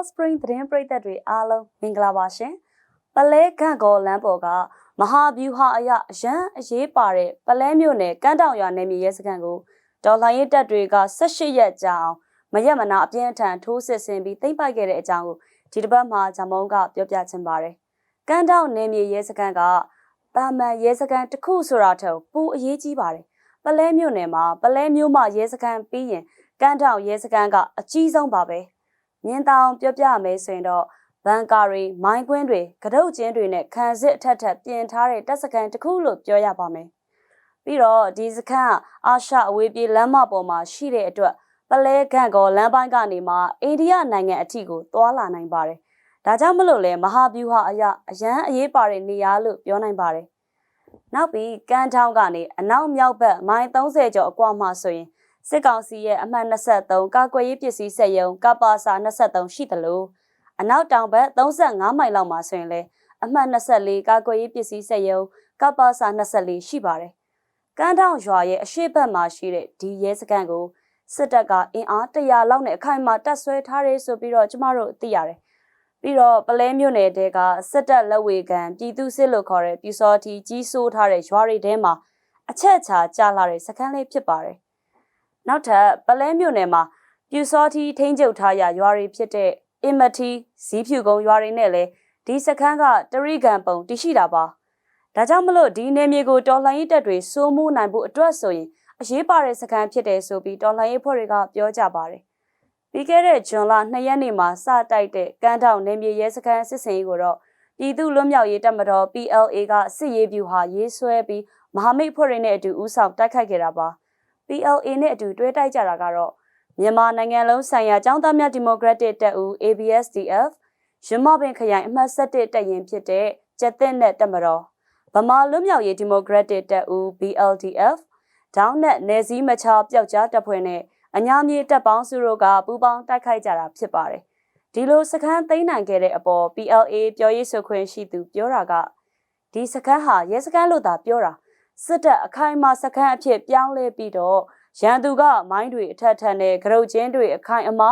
People Spring သတင်းပရိသတ်တွေအားလုံးမင်္ဂလာပါရှင်။ပလဲကန့်ကောလမ်းပေါ်ကမဟာဗျူဟာအရအရန်အရေးပါတဲ့ပလဲမြို့နယ်ကန်းတောင်ရွာနယ်မြေရဲစခန်းကိုဒေါ်လာရေးတပ်တွေက18ရက်ကြာအောင်မရက်မနာအပြင်းအထန်ထိုးစစ်ဆင်ပြီးသိမ်းပိုက်ခဲ့တဲ့အကြောင်းကိုဒီတစ်ပတ်မှာဂျမုံကပြောပြချင်ပါတယ်။ကန်းတောင်နယ်မြေရဲစခန်းကတာမန်ရဲစခန်းတစ်ခုဆိုတာထက်ပိုအရေးကြီးပါတယ်။ပလဲမြို့နယ်မှာပလဲမြို့မှာရဲစခန်းပြီးရင်ကန်းတောင်ရဲစခန်းကအကြီးဆုံးပါပဲ။ မြင်းတောင်ပြောပြမယ်ဆိုရင်တော့ဘန်ကာတွေမိုင်းကွင်းတွေကတုတ်ကျင်းတွေနဲ့ခံစစ်အထက်ထက်ပြင်ထားတဲ့တပ်စခန်းတစ်ခုလို့ပြောရပါမယ်။ပြီးတော့ဒီစခန်းကအာရှအဝေးပြေးလမ်းမပေါ်မှာရှိတဲ့အတွက်ပလဲကန့်ကောလမ်းပိုင်းကနေမှအိန္ဒိယနိုင်ငံအထိကိုသွာလာနိုင်ပါတယ်။ဒါကြောင့်မလို့လဲမဟာဗျူဟာအရအရန်အရေးပါတဲ့နေရာလို့ပြောနိုင်ပါတယ်။နောက်ပြီးကန်းထောင်းကနေအနောက်မြောက်ဘက်မိုင်30ကျော်အကွာမှဆိုရင် စစ်ကောင်စီရဲ့အမှတ်23ကာကွယ်ရေးပစ္စည်းစက်ရုံကပ္ပါစာ23ရှိသလိုအနောက်တောင်ဘက်35မိုင်လောက်မှာဆိုရင်လည်းအမှတ်24ကာကွယ်ရေးပစ္စည်းစက်ရုံကပ္ပါစာ24ရှိပါတယ်။ကန်းထောင်ရွာရဲ့အရှိတ်ဘက်မှာရှိတဲ့ဒီရဲစခန်းကိုစစ်တပ်ကအင်အား100လောက်နဲ့အခိုင်အမာတပ်ဆွဲထားတယ်ဆိုပြီးတော့ကျမတို့သိရတယ်။ပြီးတော့ပလဲမြို့နယ်တဲကစစ်တပ်လက်ဝေခံပြည်သူစစ်လို့ခေါ်တဲ့ပြူစောတီကြီးစိုးထားတဲ့ရွာတွေထဲမှာအချက်ချာကြာလာတဲ့စခန်းလေးဖြစ်ပါတယ်။ နောက်ထပ်ပလဲမြို့နယ်မှာပြူစောတီထိန်းချုပ်ထားရရွာတွေဖြစ်တဲ့အင်မတီဇီးဖြူကုန်းရွာတွေနဲ့လည်းဒီစခန်းကတရိကန်ပုံတရှိတာပါ။ဒါကြောင့်မလို့ဒီနယ်မြေကိုတော်လှန်ရေးတပ်တွေစိုးမိုးနိုင်ဖို့အတွက်ဆိုရင်အရေးပါတဲ့စခန်းဖြစ်တယ်ဆိုပြီးတော်လှန်ရေးဖွဲ့တွေကပြောကြပါတယ်။ပြီးခဲ့တဲ့ဇွန်လ2ရက်နေ့မှာစတိုက်တဲ့ကန်းထောင်နေမြေရဲစခန်းစစ်စင်ရေးကိုတော့ပြည်သူ့လွတ်မြောက်ရေးတပ်မတော် PLA ကစစ်ရေးဗျူဟာရေးဆွဲပြီးမဟာမိတ်ဖွဲ့တွေနဲ့အတူဦးဆောင်တိုက်ခိုက်ခဲ့တာပါ။ PLA နဲ့အတူတွဲတိုက်ကြတာကတော့မြန်မာနိုင်ငံလုံးဆိုင်ရာចောင်းသားများဒီမိုကရက်တစ်တပ်ဦး ABSDF ရမပင်ခရိုင်အမှတ်7တပ်ရင်ဖြစ်တဲ့ကျက်တဲ့နဲ့တပ်မတော်ဗမာလွတ်မြောက်ရေးဒီမိုကရက်တစ်တပ်ဦး BLDF ဒေါင်းနဲ့နယ်စည်းမချပျောက်ကြားတပ်ဖွဲ့နဲ့အညာမြေတပ်ပေါင်းစုတို့ကပူးပေါင်းတိုက်ခိုက်ကြတာဖြစ်ပါတယ်။ဒီလိုစခန်းသိမ်းနိုင်ခဲ့တဲ့အပေါ် PLA ပြောရေးဆိုခွင့်ရှိသူပြောတာကဒီစခန်းဟာရဲစခန်းလို့သာပြောတာ စစ်တပ်အခိုင်အမာစခန်းအဖြစ်ပြောင်းလဲပြီးတော့ရန်သူကမိုင်းတွေအထက်ထန်တဲ့ကရုတ်ချင်းတွေအခိုင်အမာ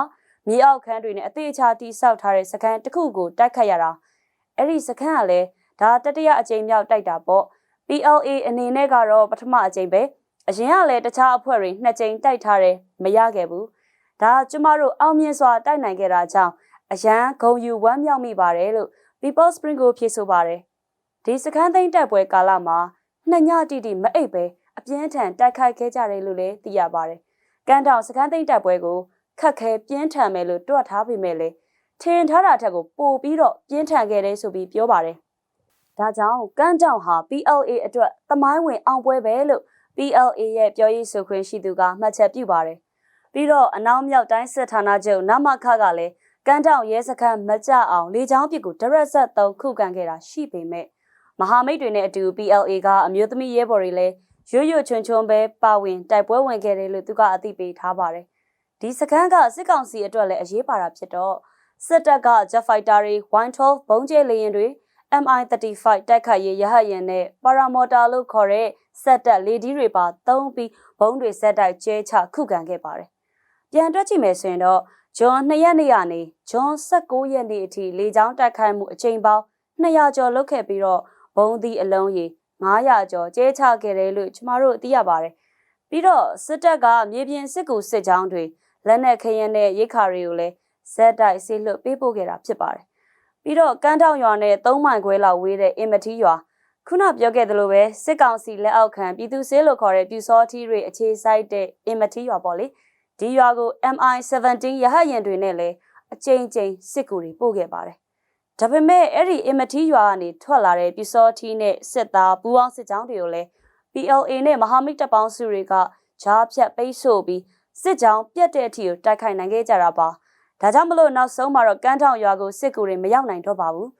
မြေအောက်ခန်းတွေနဲ့အသေးချာတိဆောက်ထားတဲ့စခန်းတစ်ခုကိုတိုက်ခတ်ရတာအဲ့ဒီစခန်းကလည်းဒါတတိယအကြိမ်မြောက်တိုက်တာပေါ့ PLA အနေနဲ့ကတော့ပထမအကြိမ်ပဲအရင်ကလည်းတခြားအဖွဲ့တွေနှစ်ကြိမ်တိုက်ထားတယ်မရခဲ့ဘူးဒါကျမတို့အောင်မြင်စွာတိုက်နိုင်ခဲ့တာကြောင့်အရန်ဂုံယူဝမ်းမြောက်မိပါတယ်လို့ People Spring ကိုဖြေဆိုပါတယ်ဒီစခန်းသိမ်းတက်ပွဲကာလမှာ နှစ်ညတိတိမအိပ်ပဲအပြင်းထန်တိုက်ခိုက်ခဲ့ကြတယ်လို့လည်းသိရပါတယ်။ကန်တောင်စကန်းသိမ့်တပ်ပွဲကိုခက်ခဲပြင်းထန်မယ်လို့တွက်ထားပေမဲ့လည်းထင်ထားတာထက်ကိုပိုပြီးတော့ပြင်းထန်ခဲ့တယ်ဆိုပြီးပြောပါတယ်။ဒါကြောင့်ကန်တောင်ဟာ PLA အတွက်သမိုင်းဝင်အောင်ပွဲပဲလို့ PLA ရဲ့ပြောရေးဆိုခွင့်ရှိသူကမှတ်ချက်ပြုပါတယ်။ပြီးတော့အနောက်မြောက်တိုင်းစစ်ဌာနချုပ်နမခကလည်းကန်တောင်ရဲစခန်းမကြအောင်လေကြောင်းပစ်ကိုဒရက်ဆက်သုံးခုခံခဲ့တာရှိပေမဲ့ မဟာမိတ်တွေနဲ့အတူ PLA ကအမျိုးသမီးရဲဘော်တွေလည်းရွရွချွန်ချွန်ပဲပါဝင်တိုက်ပွဲဝင်ခဲ့တယ်လို့သူကအသိပေးထားပါတယ်။ဒီစခန်းကစစ်ကောင်စီအတွက်လည်းအရေးပါတာဖြစ်တော့စစ်တပ်က Jet Fighter တွေ Y12 ဘုံကျဲလေယာဉ်တွေ MI35 တိုက်ခိုက်ရေးရဟတ်ယာဉ်နဲ့ Paramotor လို့ခေါ်တဲ့စက်တပ်လေဒီတွေပါသုံးပြီးဘုံတွေဆက်တိုက်ကျဲချခုခံခဲ့ပါတယ်။ပြန်တွက်ကြည့်မယ်ဆိုရင်တော့ဂျွန်2ရက်နေ့ကနေဂျွန်16ရက်နေ့အထိလေကြောင်းတိုက်ခိုက်မှုအချိန်ပေါင်း200ကျော်လုပ်ခဲ့ပြီးတော့ ဘုံသီးအလုံးရေ900ကျော်ကျဲချခဲ့တယ်လို့ကျမတို့သိရပါတယ်။ပြီးတော့စစ်တပ်ကမြေပြင်စစ်ကူစစ်ကြောင်းတွေလက်နက်ခရင်နဲ့ရိတ်ခါတွေကိုလည်းဇက်တိုက်ဆေးလွတ်ပေးပို့ခဲ့တာဖြစ်ပါတယ်။ပြီးတော့ကန်းထောင်ရွာနဲ့3မိုင်ခွဲလောက်ဝေးတဲ့အင်မတီရွာခုနပြောခဲ့သလိုပဲစစ်ကောင်စီလက်အောက်ခံပြည်သူစစ်လို့ခေါ်တဲ့ပြူစောထီးတွေအခြေစိုက်တဲ့အင်မတီရွာပေါ့လေ။ဒီရွာကို MI17 ရဟတ်ယာဉ်တွေနဲ့လည်းအကြိမ်ကြိမ်စစ်ကူတွေပို့ခဲ့ပါတယ် ဒါပေမဲ့အဲ့ဒီအင်မတီရွာကနေထွက်လာတဲ့ပြူစောထီးနဲ့စစ်သားပူအောင်စစ်ကြောင်းတွေကိုလည်း PLA နဲ့မဟာမိတ်တပ်ပေါင်းစုတွေကဂျားဖြတ်ပိတ်ဆို့ပြီးစစ်ကြောင်းပြတ်တဲ့အထိကိုတိုက်ခိုက်နိုင်ခဲ့ကြတာပါဒါကြောင့်မလို့နောက်ဆုံးမှာတော့ကန်းထောင်ရွာကိုစစ်ကူတွေမရောက်နိုင်တော့ပါဘူး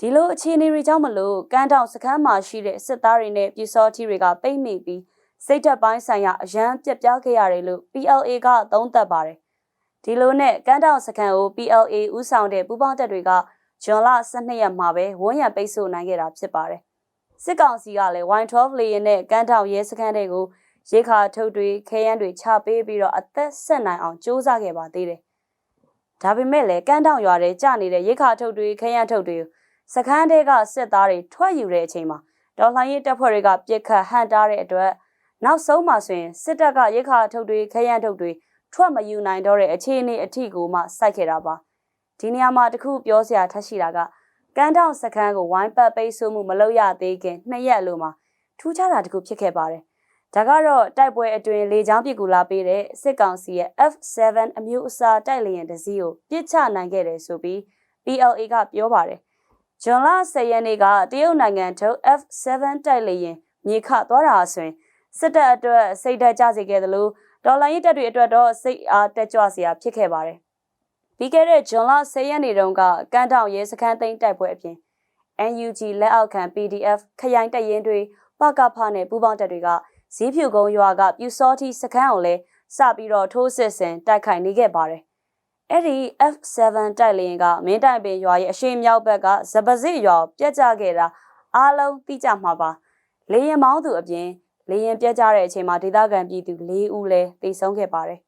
ဒီလိုအခြေအနေတွေကြောင့်မလို့ကန်းထောင်စခန်းမှာရှိတဲ့စစ်သားတွေနဲ့ပြူစောထီးတွေကပိတ်မိပြီးစိတ်သက်ပိုင်းဆိုင်ရာအရန်ပြက်ပြားခဲ့ရတယ်လို့ PLA ကသုံးသပ်ပါတယ်ဒီလိုနဲ့ကန်းထောင်စခန်းကို PLA ဥဆောင်တဲ့ပူးပေါင်းတပ်တွေက ဂျွန်လ12ရက်မှာပဲဝန်းရံပိတ်ဆို့နိုင်ခဲ့တာဖြစ်ပါတယ်။စစ်ကောင်စီကလည်း Y12 လေယာဉ်နဲ့ကန်းထောင်ရဲစခန်းတွေကိုရေခါထုတ်တွေခဲယမ်းတွေချပေးပြီးတော့အသက်ဆက်နိုင်အောင်စ조사ခဲ့ပါသေးတယ်။ဒါပေမဲ့လည်းကန်းတောင်ရွာထဲကျနေတဲ့ရိခါထုတ်တွေခရမ်းထုတ်တွေစခန်းတဲကစစ်သားတွေထွက်ယူတဲ့အချိန်မှာဒေါ်လှန်ရေးတပ်ဖွဲ့တွေကပြစ်ခတ်ဟန်တားတဲ့အတွက်နောက်ဆုံးမှဆိုရင်စစ်တပ်ကရိခါထုတ်တွေခရမ်းထုတ်တွေထွက်မယူနိုင်တော့တဲ့အခြေအနေအထိကိုမှစိုက်ခဲ့တာပါ ဒီနေရာမှာတခုပြောစရာထပ်ရှိတာကကန်းတောင်စခန်းကိုဝိုင်းပတ်ပိတ်ဆို့မှုမလုပ်ရသေးခင်နှစ်ရက်လိုမှာထူးခြားတာတခုဖြစ်ခဲ့ပါတယ်ဒါကတော့တိုက်ပွဲအတွင်းလေကြောင်းပစ်ကူလာပေးတဲ့စစ်ကောင်စီရဲ့ F7 အမျိုးအစားတိုက်လေယာဉ်တစ်စီးကိုပစ်ချနိုင်ခဲ့တယ်ဆိုပြီး PLA ကပြောပါတယ်။ဂျွန်လ10ရက်နေ့ကတရုတ်နိုင်ငံထုတ် F7 တိုက်လေယာဉ်မြေခသွားတာဆိုရင်စစ်တပ်အတွက်စိတ်ဓာတ်ကျစေခဲ့သလိုဒေါ်လာရင်းတပ်တွေအတွက်တော့စိတ်အားတက်ကြွစရာဖြစ်ခဲ့ပါတယ်။ ပြီးခဲ့တဲ့ဂျွန်လ10ရက်နေ့တုန်းကကန်းတောင်ရဲစခန်းသိမ်းတိုက်ပွဲအပြင် NUG လက်အောက်ခံ PDF ခရိုင်တပ်ရင်းတွေပကဖနဲ့ပူးပေါင်းတပ်တွေကဇီးဖြူကုန်းရွာကပြူစောတိစခန်းကိုလည်းစပြီးတော့ထိုးစစ်ဆင်တိုက်ခိုက်နေခဲ့ပါတယ်။အဲ့ဒီ F7 တိုက်လေယာဉ်ကမင်းတိုင်ပင်ရွာရဲ့အရှိမြောက်ဘက်ကဇပစစ်ရွာပြက်ကျခဲ့တာအားလုံးသိကြမှာပါ။လေရင်မောင်းသူအပြင်လေရင်ပြက်ကျတဲ့အချိန်မှာဒေသခံပြည်သူ၄ဦးလည်းတိတ်ဆုံးခဲ့ပါတယ်။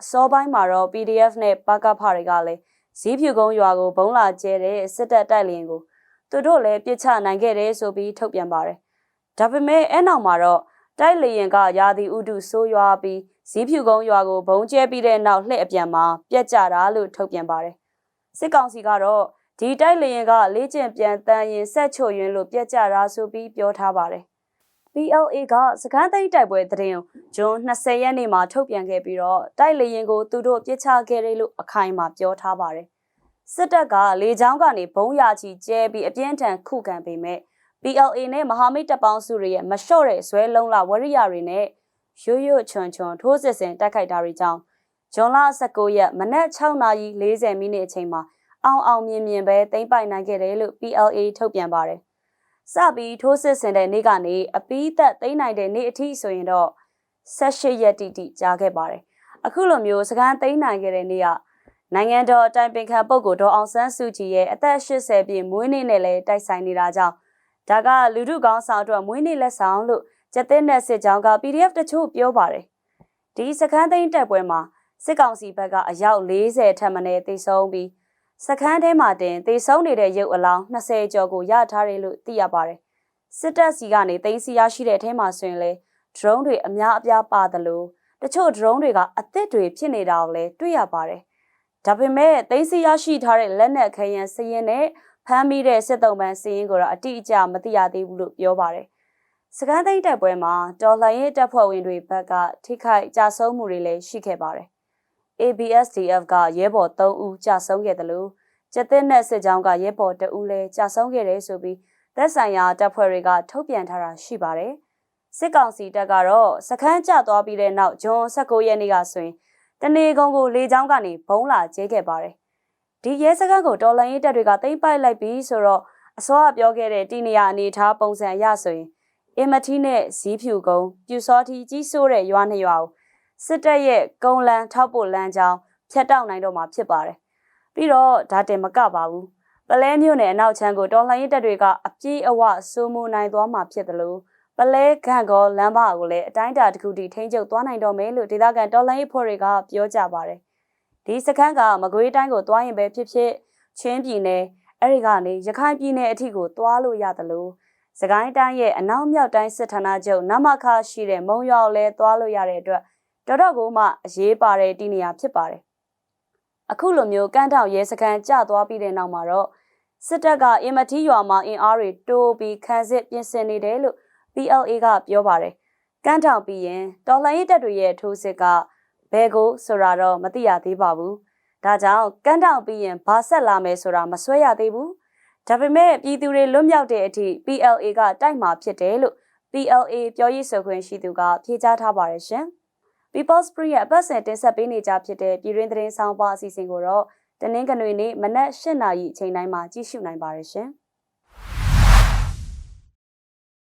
အစောပိုင်းမှာတော့ PDF နဲ့ပကဖတွေကလည်းဇီးဖြူကုန်းရွာကိုဘုံလာကျဲတဲ့စစ်တပ်တိုက်လေယာဉ်ကိုသူတို့လည်းပြစ်ချနိုင်ခဲ့တယ်ဆိုပြီးထုတ်ပြန်ပါတယ်။ဒါပေမဲ့အဲ့နောက်မှာတော့တိုက်လေရင်ကရာသီဥတုဆိုးရွားပြီးဇီးဖြူကုန်းရွာကိုဘုံကျဲပြီးတဲ့နောက်လှည့်အပြန်မှာပြက်ကြတာလို့ထုတ်ပြန်ပါတယ်။စစ်ကောင်စီကတော့ဒီတိုက်လေရင်ကလေးကျင်ပြန်တန်းရင်ဆက်ချို့ရင်လို့ပြက်ကြတာဆိုပြီးပြောထားပါတယ်။ PLA ကစကန်းသိန်းတိုက်ပွဲသတင်းကိုဂျွန်20ရက်နေ့မှာထုတ်ပြန်ခဲ့ပြီးတော့တိုက်လေရင်ကိုသူတို့ပြစ်ချခဲ့တယ်လို့အခိုင်အမာပြောထားပါတယ်။စစ်တပ်ကလေကြောင်းကနေဘုံရချီကျဲပြီးအပြင်းထန်ခုခံပေမဲ့ PLA နဲ့မဟာမိတ်တပ်ပေါင်းစုတွေရဲ့မလျှော့တဲ့ဇွဲလုံးလဝရိယတွေနဲ့ရွရွချွန်ချွန်ထိုးစစ်ဆင်တိုက်ခိုက်တာတွေကြောင့်ဂျွန်လ19ရက်မနက်6:40မိနစ်အချိန်မှာအောင်အောင်မြင်မြင်ပဲသိမ်းပိုက်နိုင်ခဲ့တယ်လို့ PLA ထုတ်ပြန်ပါတယ်။ စပြီးထိုးစစ်ဆင်တဲ့နေ့ကနေအပီးသက်သိမ်းနိုင်တဲ့နေ့အထိဆိုရင်တော့18ရက်တိတိကြာခဲ့ပါတယ်။အခုလိုမျိုးစကန်းသိမ်းနိုင်ခဲ့တဲ့နေ့ကနိုင်ငံတော်အတိုင်ပင်ခံပုဂ္ဂိုလ်ဒေါ်အောင်ဆန်းစုကြည်ရဲ့အသက်80ပြည့်မွေးနေ့နဲ့လည်းတိုက်ဆိုင်နေတာကြောင့်ဒါကလူထုကောင်းဆောင်အတွက်မွေးနေ့လက်ဆောင်လို့ကျက်တဲ့နဲ့စစ်ကြောင်းက PDF တချို့ပြောပါတယ်ဒီစခန်းသိမ်းတက်ပွဲမှာစစ်ကောင်စီဘက်ကအယောက်40ထက်မနည်းသေဆုံးပြီး စခန်းထဲမှာတင်သေဆုံးနေတဲ့ရုပ်အလောင်း20ကျော်ကိုရထားတယ်လို့သိရပါတယ်စစ်တပ်စီကနေသိမ်းစီရရှိတဲ့အထဲမှာဆိုရင်လေ drone တွေအများအပြားပါတယ်လို့တချို့ drone တွေကအသစ်တွေဖြစ်နေတာကိုလည်းတွေ့ရပါတယ်ဒါပေမဲ့သိမ်းစီရရှိထားတဲ့လက်နက်ခဲယမ်းစရင်နဲ့ဖမ်းမိတဲ့စစ်တုံးပန်းစီးရင်ကိုတော့အတိအကျမသိရသေးဘူးလို့ပြောပါတယ်။စကန်းသိန်းတပ်ပွဲမှာတော်လှန်ရေးတပ်ဖွဲ့ဝင်တွေဘက်ကထိခိုက်ကြဆုံးမှုတွေလည်းရှိခဲ့ပါတယ်။ ABSDF ကရဲဘော်3ဦးကြဆုံးခဲ့တယ်လို့ကျက်တဲ့နဲ့စစ်ကြောင်းကရဲဘော်2ဦးလည်းကြဆုံးခဲ့တယ်ဆိုပြီးသက်ဆိုင်ရာတပ်ဖွဲ့တွေကထုတ်ပြန်ထားတာရှိပါတယ်။စစ်ကောင်စီတပ်ကတော့စခန်းကျသွားပြီးတဲ့နောက်ဂျွန်19ရက်နေ့ကဆိုရင်တနေကုန်းကိုလေကြောင်းကနေဘုံလာကျဲခဲ့ပါတယ်ဒီရဲစခန်းကိုတော်လန်ရေးတပ်တွေကတိမ့်ပိုက်လိုက်ပြီးဆိုတော့အစောကပြောခဲ့တဲ့တိနေရအနေထားပုံစံရဆိုရင်အင်မတီနဲ့ဇီးဖြူကုန်းပြူစောတီကြီးဆိုးတဲ့ရွာနှစ်ရွာကို စစ်တပ်ရဲ့ကုန်းလန်းထောက်ပို့လမ်းကြောင်းဖြတ်တောက်နိုင်တော့မှာဖြစ်ပါတယ်ပြီးတော့ဒါတင်မကပါဘူးပလဲမြို့နယ်အနောက်ချမ်းကိုတော်လှန်ရေးတပ်တွေကအပြည့်အဝစိုးမိုးနိုင်သွားမှာဖြစ်တယ်လို့ပလဲခန့်ကောလမ်းမကိုလည်းအတိုင်းအတာတစ်ခုထိထိန်းချုပ်သွားနိုင်တော့မယ်လို့ဒေသခံတော်လှန်ရေးဖွဲ့တွေကပြောကြပါတယ်ဒီစခန်းကမကွေးတိုင်းကိုတွားရင်ပဲဖြစ်ဖြစ်ချင်းပြည်နယ်အဲ့ဒီကနေရခိုင်ပြည်နယ်အထိကိုတွားလို့ရတယ်လို့စကိုင်းတိုင်းရဲ့အနောက်မြောက်တိုင်းစစ်ဌာနချုပ်နမခရှိတဲ့မုံရွာကိုလည်းတွားလို့ရတဲ့အတွက် တော်တော်ကိုမှအရေးပါတဲ့တီနေရာဖြစ်ပါတယ်အခုလိုမျိုးကန်းထောက်ရဲစခန်းကျသွားပြီးတဲ့နောက်မှာတော့စစ်တပ်ကအင်မတီရွာမှာအင်အားတွေတိုးပြီးခန်းစစ်ပြင်ဆင်နေတယ်လို့ PLA ကပြောပါတယ်ကန်းထောက်ပြီးရင်တော်လှန်ရေးတပ်တွေရဲ့ထိုးစစ်ကဘယ်ကိုဆိုတာတော့မသိရသေးပါဘူး။ဒါကြောင့်ကန်းတောင်ပြီးရင်ဘာဆက်လာမယ်ဆိုတာမဆွဲရသေးဘူး။ဒါပေမဲ့ပြည်သူတွေလွတ်မြောက်တဲ့အထိ PLA ကတိုက်မှာဖြစ်တယ်လို့ PLA ပြောရေးဆိုခွင့်ရှိသူကဖြေကြားထားပါတယ်ရှင်။ People's Free ရဲ့အပတ်စဉ်တင်ဆက်ပေးနေကြဖြစ်တဲ့ပြည်တွင်းသတင်းဆောင်ပါအစီအစဉ်ကိုတော့တနင်္ဂနွေနေ့မနက်၈နာရီအချိန်တိုင်းမှာကြည့်ရှုနိုင်ပါတယ်ရှင်။